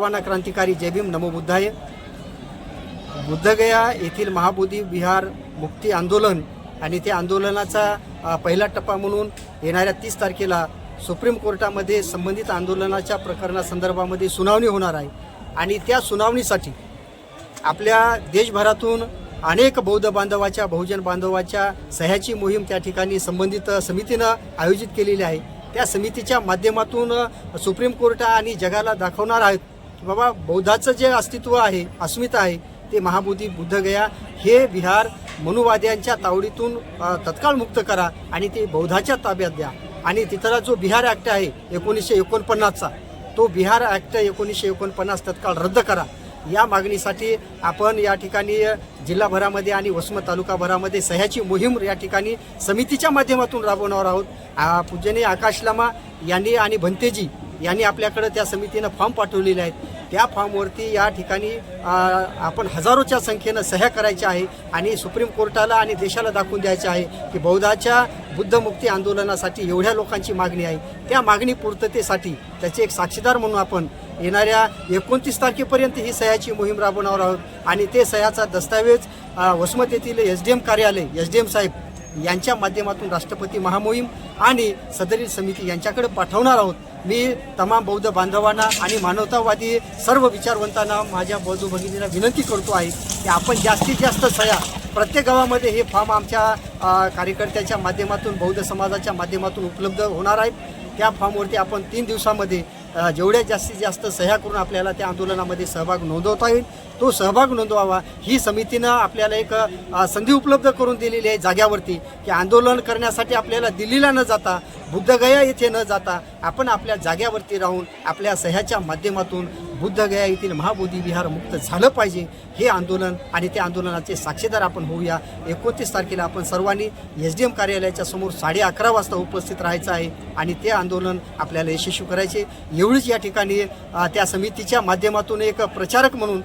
सर्वांना क्रांतिकारी जय भीम नमो बुद्धाय. बुद्धगया येथील महाबोधी विहार मुक्ती आंदोलन आणि त्या आंदोलनाचा पहिला टप्पा म्हणून येणाऱ्या तीस तारखेला सुप्रीम कोर्टामध्ये संबंधित आंदोलनाच्या प्रकरणासंदर्भामध्ये सुनावणी होणार आहे. आणि त्या सुनावणीसाठी आपल्या देशभरातून अनेक बौद्ध बांधवाच्या बहुजन बांधवाच्या सह्याची मोहीम त्या ठिकाणी संबंधित समितीनं आयोजित केलेली आहे. त्या समितीच्या माध्यमातून सुप्रीम कोर्ट आणि जगाला दाखवणार आहेत की बाबा बौद्धाचं जे अस्तित्व आहे अस्मिता आहे ते महाबोधी बुद्धगया हे विहार मनुवाद्यांच्या तावडीतून तत्काळ मुक्त करा आणि ते बौद्धाच्या ताब्यात द्या. आणि तिथला जो बिहार ॲक्ट आहे एकोणीसशे एकोणपन्नासचा तो बिहार ॲक्ट एकोणीसशे एकोणपन्नास तत्काळ रद्द करा. या मागणीसाठी आपण या ठिकाणी जिल्हाभरामध्ये आणि वसमत तालुकाभरामध्ये सह्याची मोहीम या ठिकाणी समितीच्या माध्यमातून राबवणार आहोत. आ, पूजनीय आकाश लामा यांनी आणि भंतेजी यांनी आपल्याकडं त्या समितीनं फॉर्म पाठवलेले आहेत. त्या फॉर्मवरती या ठिकाणी आपण हजारोच्या संख्येनं सह्या करायच्या आहे आणि सुप्रीम कोर्टाला आणि देशाला दाखवून द्यायचे आहे की बौद्धाच्या बुद्धमुक्ती आंदोलनासाठी एवढ्या लोकांची मागणी आहे. त्या मागणी पूर्ततेसाठी त्याचे एक साक्षीदार म्हणून आपण येणाऱ्या एकोणतीस तारखेपर्यंत ही सह्याची मोहीम राबवणार आहोत. आणि ते सह्याचा दस्तावेज वसमत येथील एस डी एम कार्यालय एस डी एम साहेब यांच्या माध्यमातून राष्ट्रपती महामोहीम आणि सदरील समिती यांच्याकडे पाठवणार आहोत. मी तमाम बौद्ध बांधवांना आणि मानवतावादी सर्व विचारवंतांना माझ्या बौद्ध भगिनीला विनंती करतो आहे की आपण जास्तीत जास्त सह्या प्रत्येक गावामध्ये हे फॉर्म आमच्या कार्यकर्त्याच्या माध्यमातून बौद्ध समाजाच्या माध्यमातून उपलब्ध होणार आहेत. त्या फॉर्मवरती आपण तीन दिवसामध्ये जेवढ्या जास्तीत जास्त सह्या करून आपल्याला त्या आंदोलनामध्ये सहभाग नोंदवता येईल. तो सहभाग नोंदवावा. ही समितीनं आपल्याला एक संधी उपलब्ध करून दिलेली आहे जाग्यावरती की आंदोलन करण्यासाठी आपल्याला दिल्लीला न जाता बुद्धगया येथे न जाता आपण आपल्या जाग्यावरती राहून आपल्या सह्याच्या माध्यमातून बुद्धगया येथील महाबोधी विहार मुक्त झालं पाहिजे हे आंदोलन आणि त्या आंदोलनाचे साक्षीदार आपण होऊया. एकोणतीस तारखेला आपण सर्वांनी एस डी एम कार्यालयाच्या समोर साडे अकरा वाजता उपस्थित राहायचं आहे आणि ते आंदोलन आपल्याला यशस्वी करायचे. एवढीच या ठिकाणी त्या समितीच्या माध्यमातून एक प्रचारक म्हणून